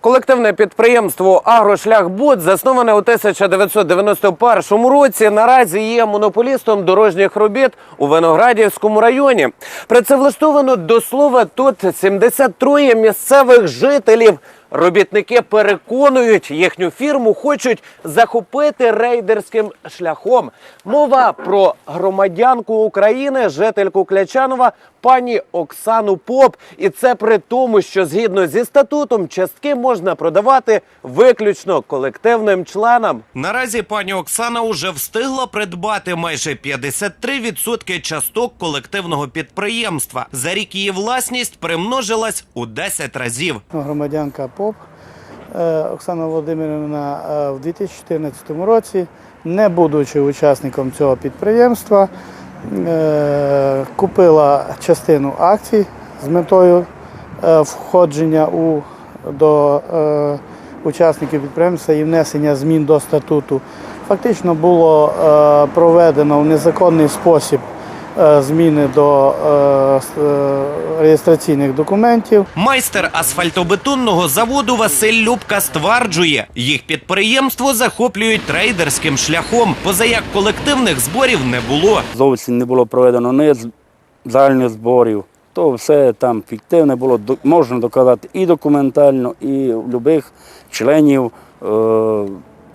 Колективне підприємство Агрошляхбуд, засноване у 1991 році, наразі є монополістом дорожніх робіт у Виноградівському районі. Працевлаштовано до слова тут 73 місцевих жителів. Робітники переконують, їхню фірму хочуть захопити рейдерським шляхом. Мова про громадянку України, жительку Клячанова, пані Оксану Поп. І це при тому, що згідно зі статутом частки можна продавати виключно колективним членам. Наразі пані Оксана уже встигла придбати майже 53% часток колективного підприємства. За рік її власність примножилась у 10 разів. Громадянка ПОП е, Оксана Володимирівна е, в 2014 році, не будучи учасником цього підприємства, е, купила частину акцій з метою входження у, до учасників підприємства і внесення змін до статуту. Фактично було проведено в незаконний спосіб зміни до е, е, реєстраційних документів. Майстер асфальтобетонного заводу Василь Любка стверджує, їх підприємство захоплюють трейдерським шляхом, поза як колективних зборів не було. зовсім не було проведено ні з- загальних зборів. То все там фіктивне було, можна доказати і документально, і будь-яких членів е,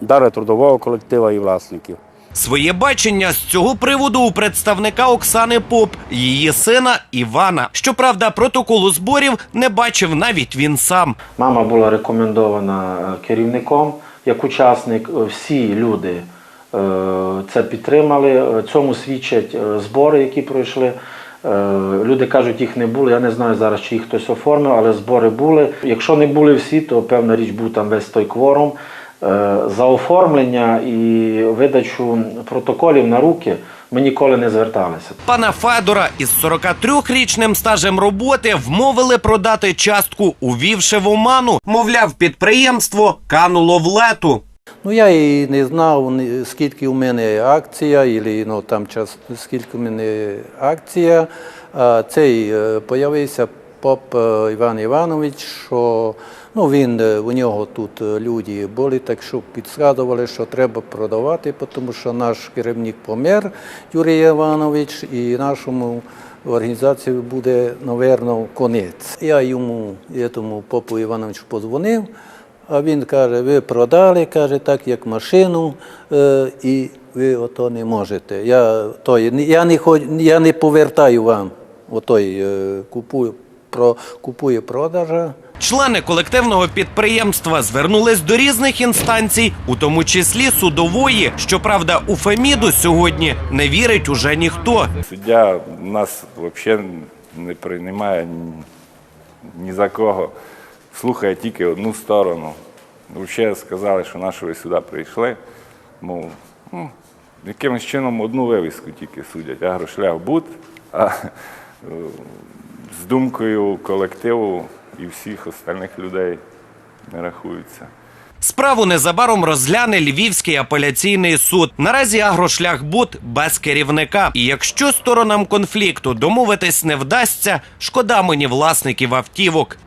дари трудового колектива і власників. Своє бачення з цього приводу у представника Оксани Поп, її сина Івана. Щоправда, протоколу зборів не бачив навіть він сам. Мама була рекомендована е, керівником як учасник. Е, Всі люди е, це підтримали. Цьому свідчать збори, які пройшли. Люди кажуть, їх не було. Я не знаю зараз, чи їх хтось оформив, але збори були. Якщо не були всі, то певна річ був там весь той кворум. Е, За оформлення і видачу протоколів на руки ми ніколи не зверталися. Пана Федора із 43-річним стажем роботи вмовили продати частку, увівши в оману. Мовляв, підприємство кануло в лету. Ну я і не знав, скільки у мене акція, і ну, там час, скільки у мене акція. А цей е, появився поп е, Іван Іванович, що ну, він, е, у нього тут е, люди були, так що підсказували, що треба продавати, тому що наш керівник помер, Юрій Іванович, і нашому організації буде, напевно, конець. Я йому, тому попу Івановичу подзвонив. А він каже, ви продали, каже, так як машину, і ви ото не можете. Я, той, я, не, я не повертаю вам. Отой купую, про, купує продажа. Члени колективного підприємства звернулись до різних інстанцій, у тому числі судової. Щоправда, у Феміду сьогодні не вірить уже ніхто. Суддя нас взагалі не приймає ні, за кого. Слухає тільки одну сторону. Взагалі сказали, що наші ви сюди прийшли. Мов, ну, якимось чином одну вивіску тільки судять. Агрошлях бут, а з думкою колективу і всіх остальних людей не рахуються. Справу незабаром розгляне Львівський апеляційний суд. Наразі агрошляхбуд без керівника. І якщо сторонам конфлікту домовитись не вдасться, шкода мені власників автівок.